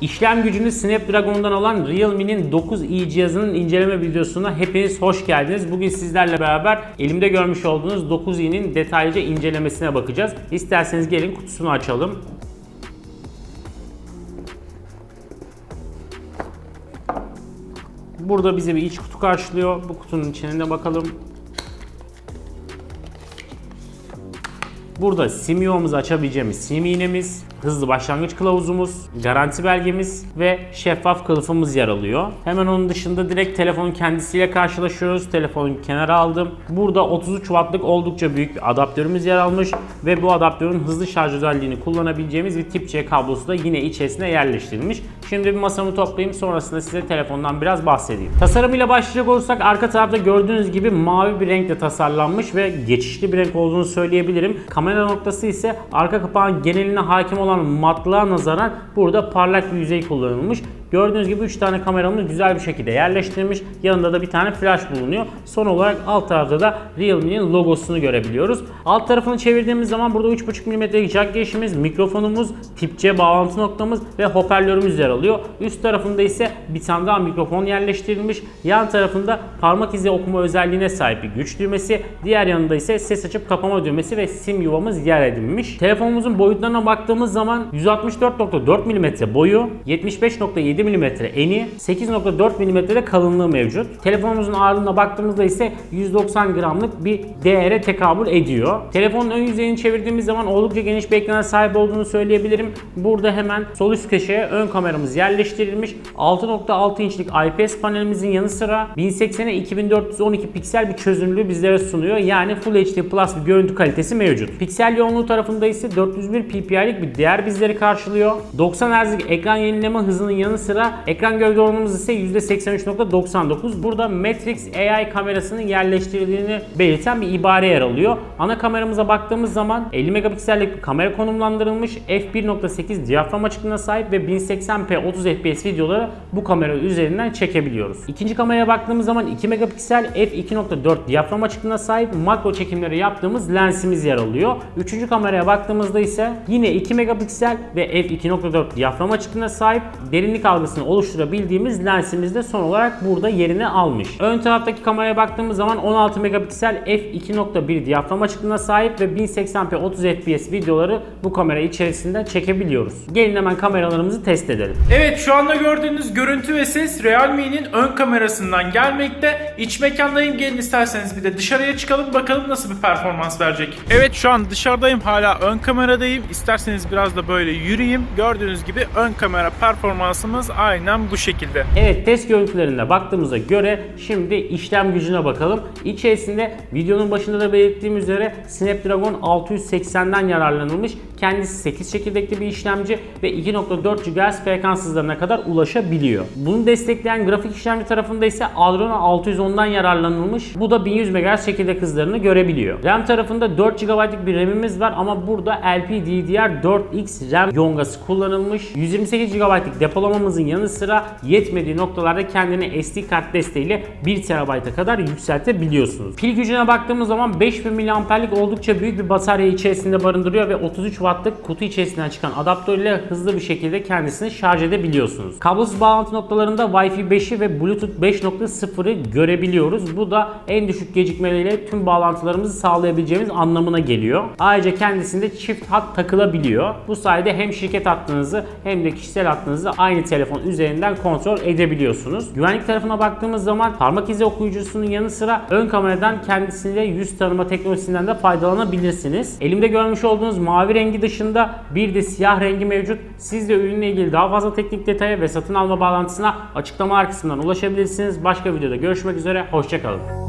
İşlem gücünü Snapdragon'dan alan Realme'nin 9i cihazının inceleme videosuna hepiniz hoş geldiniz. Bugün sizlerle beraber elimde görmüş olduğunuz 9i'nin detaylıca incelemesine bakacağız. İsterseniz gelin kutusunu açalım. Burada bize bir iç kutu karşılıyor. Bu kutunun içine bakalım. Burada sim açabileceğimiz sim iğnemiz, hızlı başlangıç kılavuzumuz, garanti belgemiz ve şeffaf kılıfımız yer alıyor. Hemen onun dışında direkt telefonun kendisiyle karşılaşıyoruz. Telefonu kenara aldım. Burada 33 wattlık oldukça büyük bir adaptörümüz yer almış ve bu adaptörün hızlı şarj özelliğini kullanabileceğimiz bir tip C kablosu da yine içerisine yerleştirilmiş. Şimdi bir masamı toplayayım sonrasında size telefondan biraz bahsedeyim. Tasarımıyla başlayacak olursak arka tarafta gördüğünüz gibi mavi bir renkle tasarlanmış ve geçişli bir renk olduğunu söyleyebilirim. Kamera noktası ise arka kapağın geneline hakim olan matlığa nazaran burada parlak bir yüzey kullanılmış. Gördüğünüz gibi 3 tane kameramız güzel bir şekilde yerleştirilmiş. Yanında da bir tane flash bulunuyor. Son olarak alt tarafta da Realme'nin logosunu görebiliyoruz. Alt tarafını çevirdiğimiz zaman burada 3.5 mm'lik jack girişimiz, mikrofonumuz, tip C bağlantı noktamız ve hoparlörümüz yer alıyor. Üst tarafında ise bir tane daha mikrofon yerleştirilmiş. Yan tarafında parmak izi okuma özelliğine sahip bir güç düğmesi. Diğer yanında ise ses açıp kapama düğmesi ve sim yuvamız yer edilmiş. Telefonumuzun boyutlarına baktığımız zaman 164.4 mm boyu, 75.7 mm eni, 8.4 mm kalınlığı mevcut. Telefonumuzun ağırlığına baktığımızda ise 190 gramlık bir değere tekabül ediyor. Telefonun ön yüzeyini çevirdiğimiz zaman oldukça geniş bir ekrana sahip olduğunu söyleyebilirim. Burada hemen sol üst köşeye ön kameramız yerleştirilmiş. 6.6 inçlik IPS panelimizin yanı sıra 1080'e 2412 piksel bir çözünürlüğü bizlere sunuyor. Yani Full HD Plus bir görüntü kalitesi mevcut. Piksel yoğunluğu tarafında ise 401 ppi'lik bir değer bizleri karşılıyor. 90 Hz'lik ekran yenileme hızının yanı sıra ekran gövde oranımız ise %83.99. Burada Matrix AI kamerasının yerleştirildiğini belirten bir ibare yer alıyor. Ana kameramıza baktığımız zaman 50 megapiksellik bir kamera konumlandırılmış, f1.8 diyafram açıklığına sahip ve 1080p 30 fps videoları bu kamera üzerinden çekebiliyoruz. İkinci kameraya baktığımız zaman 2 megapiksel f2.4 diyafram açıklığına sahip makro çekimleri yaptığımız lensimiz yer alıyor. Üçüncü kameraya baktığımızda ise yine 2 megapiksel ve f2.4 diyafram açıklığına sahip derinlik algısını oluşturabildiğimiz lensimiz de son olarak burada yerini almış. Ön taraftaki kameraya baktığımız zaman 16 megapiksel f2.1 diyafram açıklığına sahip ve 1080p 30 fps videoları bu kamera içerisinde çekebiliyoruz. Gelin hemen kameralarımızı test edelim. Evet şu anda gördüğünüz görüntü ve ses Realme'nin ön kamerasından gelmekte. İç mekandayım gelin isterseniz bir de dışarıya çıkalım bakalım nasıl bir performans verecek. Evet şu an dışarıdayım hala ön kameradayım. İsterseniz biraz da böyle yürüyeyim. Gördüğünüz gibi ön kamera performansımız aynen bu şekilde. Evet test görüntülerine baktığımıza göre şimdi işlem gücüne bakalım. İçerisinde videonun başında da belirttiğim üzere Snapdragon 680'den yararlanılmış. Kendisi 8 çekirdekli bir işlemci ve 2.4 GHz frekans hızlarına kadar ulaşabiliyor. Bunu destekleyen grafik işlemci tarafında ise Adreno 610'dan yararlanılmış. Bu da 1100 MHz çekirdek hızlarını görebiliyor. RAM tarafında 4 GB'lık bir RAM'imiz var ama burada LPDDR4X RAM yongası kullanılmış. 128 GB'lık depolamamızın yanı sıra yetmediği noktalarda kendini SD kart desteğiyle 1 TB'a kadar yükseltebiliyorsunuz. Pil gücüne baktığımız zaman 5000 mAh'lik oldukça büyük bir batarya içerisinde barındırıyor ve 33 Watt'lık kutu içerisinden çıkan adaptör ile hızlı bir şekilde kendisini şarj edebiliyorsunuz. Kablosuz bağlantı noktalarında Wi-Fi 5'i ve Bluetooth 5.0'ı görebiliyoruz. Bu da en düşük gecikmeyle tüm bağlantılarımızı sağlayabileceğimiz anlamına geliyor. Ayrıca kendisinde çift hat takılabiliyor. Bu sayede hem şirket hattınızı hem de kişisel hattınızı aynı telefon üzerinden kontrol edebiliyorsunuz. Güvenlik tarafına baktığımız zaman parmak izi okuyucusunun yanı sıra ön kameradan kendisiyle yüz tanıma teknolojisinden de faydalanabilirsiniz. Elimde görmüş olduğunuz mavi rengi dışında bir de siyah rengi mevcut. Siz de ürünle ilgili daha fazla teknik detaya ve satın alma bağlantısına açıklamalar kısmından ulaşabilirsiniz. Başka videoda görüşmek üzere. Hoşçakalın.